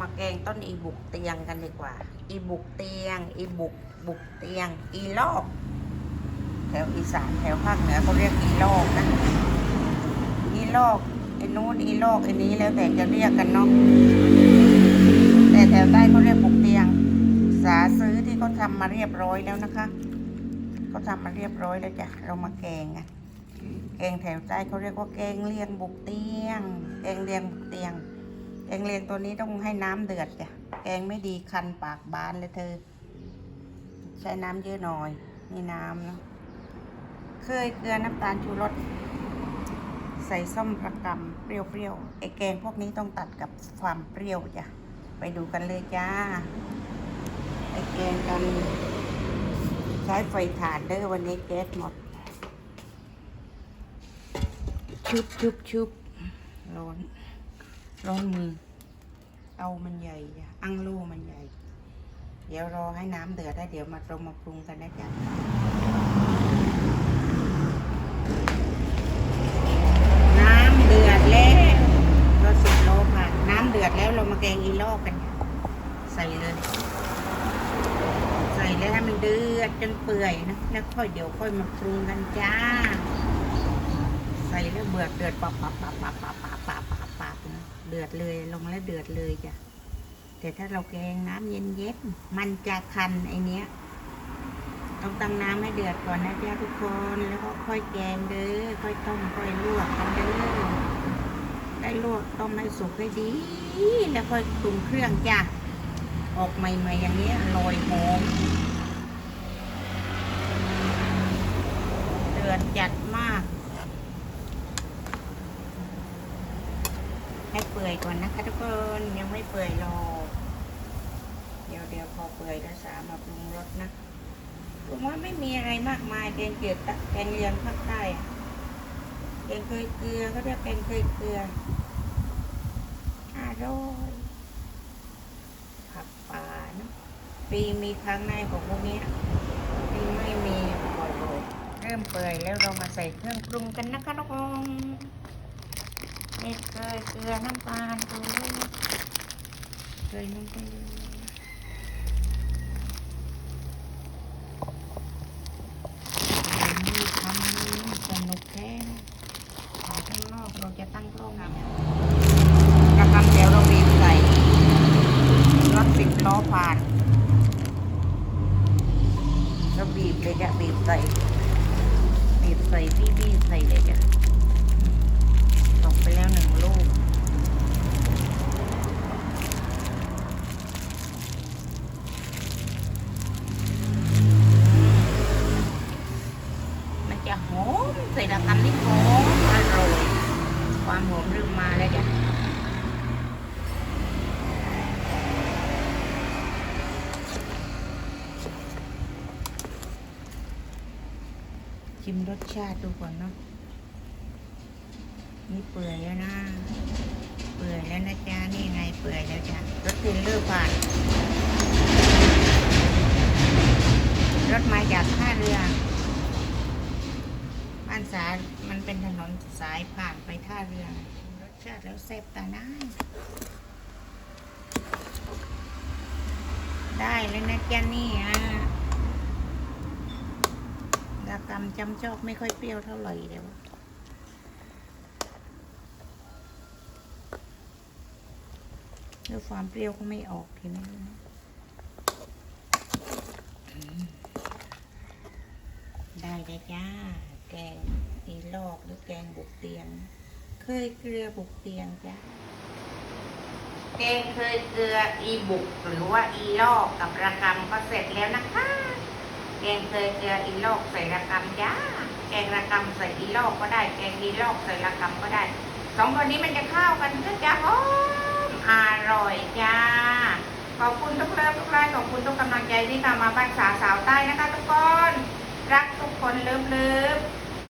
มาแกงต้นอีบุกเตียงกันดีกว่า อีบุกเตียง อีบุกบุกเตียง อีลอก แถวอีสานแถวภาคเหนือเขาเรียกอีลอกนะ อีลอกไอ้นู้นอีลอกไอ้นี้แล้วแต่จะเรียกกันเนาะ แต่แถวใต้เขาเรียกบุกเตียง สาซื้อที่เขาทำมาเรียบร้อยแล้วนะคะเขาทำมาเรียบร้อยแล้วจ้ะ เรามาแกงอะแกงแถวใต้เขาเรียกว่าแกงเลียงบุกเตียง แกงเลียงบุกเตียง งเลียงตัวนี้ต้องให้น้ำเดือดจ้ะแกงไม่ดีคันปากบานเลยเธอ ใช้น้ำเยอะหน่อยนี่น้ำเนาะเคยเกลือน้ำตาลชูรสใส่ส้มประกำเปรี้ยวๆไอ้แกงพวกนี้ต้องตัดกับความเปรี้ยวจ้ะไปดูกันเลยจ้าไอ้แกงกันใช้ไฟถ่านเด้อวันนี้แก๊สหมด ชุบชุบชุบร้อน ร้อนมือ เอามันใหญ่อังโลมันใหญ่ เดี๋ยวรอให้น้ำเดือดได้เดี๋ยวมาเรามาปรุงกันนะจ๊ะน้ำเดือดแล้วเราสิบโลค่ะ น้ำเดือดแล้วเรมาแกงอีลอกกัน ใส่เลย ใส่แล้วให้มันเดือดจนเปื่อยนะแล้วค่อยเดี๋ยวค่อยมาปรุงกันจ้า ใส่แล้วเบือเดือดปับปับปับปับปับปับ เดือดเลยลงแล้วเดือดเลยจ้ะแต่ถ้าเราแกงน้ำเย็นเย็นมันจะคันไอเนี้ยต้องตั้งน้ำให้เดือดก่อนนะจ๊ะทุกคนแล้วก็ค่อยแกงเด้อค่อยต้มค่อยลวกกันเด้อได้ลวกต้มให้สุกให้ดี แล้วค่อยปรุงเครื่องจ้ะออกใหม่ๆอย่างนี้อร่อยหอมเดือดจัดมาก ให้เปื่อยก่อนนะคะทุกคนยังไม่เปื่อยหรอกเดี๋ยวเดี๋ยวพอเปื่อยแล้วสามาปรุงรสนะผมว่าไม่มีอะไรมากมายแกงเกลียดแกงเลียงภาคใต้แกงเคยเกลือก็เรียกแกงเคยเกลืออร่อยผักป่านะปีมีครั้งในของพวกนี้ปีไม่มีบ่อยๆเริ่มเปื่อยแล้วเรามาใส่เครื่องปรุงกันนะคะทุกคน เม็ดเกลือเกลือน้ำตาลดูเกลือน้ำตาลนี่ทำสนุกแค่ขอข้างนอกเราจะตั้งกล้องนี่ยกระทำเดี๋ยวเราบีบใส่รถสิบล้อผ่านเราบีบเลยจะบีบใส่บีบใส่พี่บีบใส่เลยจ้ะ ตกไปแล้วหนึ่งลูก มันจะหอมใส่ละคำนี่หอมอร่อย ความหอมเริ่มมาแล้วจ้ะชิมรสชาติดูก่อนเนาะนี่เปื่อยแล้วนะ เปื่อยแล้วนะจ๊ะ นี่ไงเปื่อยแล้วจ้ะรถเทรลเลอร์ผ่านรถมาจากท่าเรือบ้านสา มันเป็นถนนสายผ่านไปท่าเรือ ชาติแล้วแซ่บตาน้าได้แล้วนะจ๊ะนี่อะดากรรมจำชอบไม่ค่อยเปรี้ยวเท่าไหร่เดี๋ยวแล้วความเปรี้ยวก็ไม่ออกทีนี้นได้เลยจ้า แกงอีลอกหรือแกงบุกเตียง เคยเกลือบุกเตียงจ้าแกงเคยเกลืออีบุกหรือว่าอีลอกกับระกำก็เสร็จแล้วนะคะแกงเคยเกลืออีลอกใส่ระกำจ้าแกงระกำใส่อีลอกก็ได้ แกงอีลอกใส่ระกำก็ได้สองตัวนี้มันจะเข้ากันก็จะหอมอร่อยจ้าขอบคุณทุกเลิฟทุกไลค์ขอบคุณทุกกำลังใจที่ตามมาบ้านสาวสาวใต้นะคะทุกคน รักทุกคนเลิฟเลิฟ